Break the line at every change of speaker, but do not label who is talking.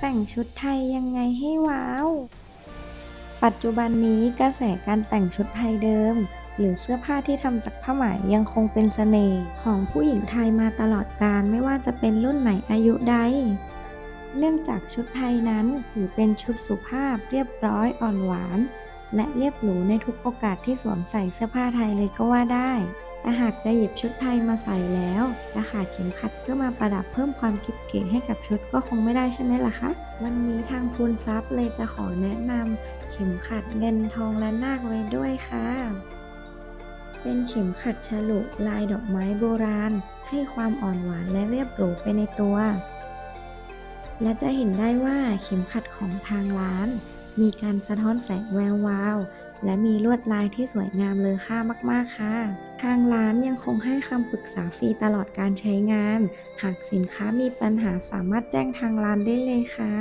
แต่งชุดไทยยังไงให้ว้าว ปัจจุบันนี้กระแสการแต่งชุดไทยเดิม หรือเสื้อผ้าที่ทำจากผ้าไหมยังคงเป็นเสน่ห์ของผู้หญิงไทยมาตลอดกาลไม่ว่าจะเป็นรุ่นไหนอายุใด เนื่องจากชุดไทยนั้นถือเป็นชุดสุภาพเรียบร้อยอ่อนหวาน และเรียบหรูในทุกโอกาสที่สวมใส่เสื้อผ้าไทยเลยก็ว่าได้ แต่หากจะหยิบชุดไทยมาใส่แล้ว จะขาดเข็มขัดเพื่อมาประดับเพิ่มความกิ๊บเก๋ให้กับชุดก็คงไม่ได้ใช่ไหมล่ะคะ วันนี้ทางพูนซับเลยจะขอแนะนำเข็มขัดเงินทองและนาคไว้ด้วยค่ะ เป็นเข็มขัดฉลุลายดอกไม้โบราณ ให้ความอ่อนหวานและเรียบหรูไปในตัว และจะเห็นได้ว่าเข็มขัดของทางร้าน มีการสะท้อนแสงแวววาว และมีลวดลายที่สวยงามเลอค่ามากๆค่ะ ทางร้านยังคงให้คำปรึกษาฟรีตลอดการใช้งาน หากสินค้ามีปัญหาสามารถแจ้งทางร้านได้เลยค่ะ